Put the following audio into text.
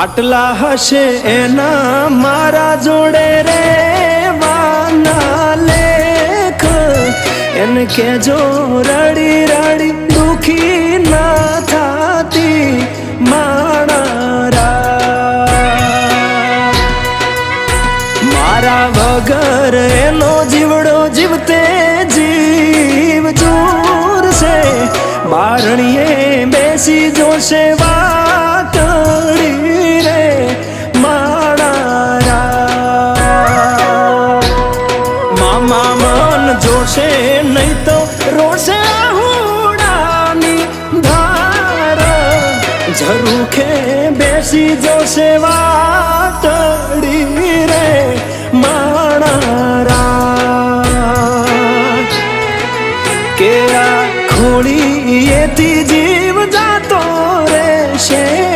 આટલા હશે એના મારા જોડે રે વાના લેખ. એને કેજો રડી રડી, દુખી ના થાતી માણારા. મારા વગર એનો જીવડો જીવતે જીવ જોર છે બારણીએ બેસી જોશે જોશે નહીં તો રોશે હુડાની ધાર. ઝરૂખે બેસી જોશે વાતડી રે માણારા. કે આ ખોળી એથી જીવ જાતો રહેશે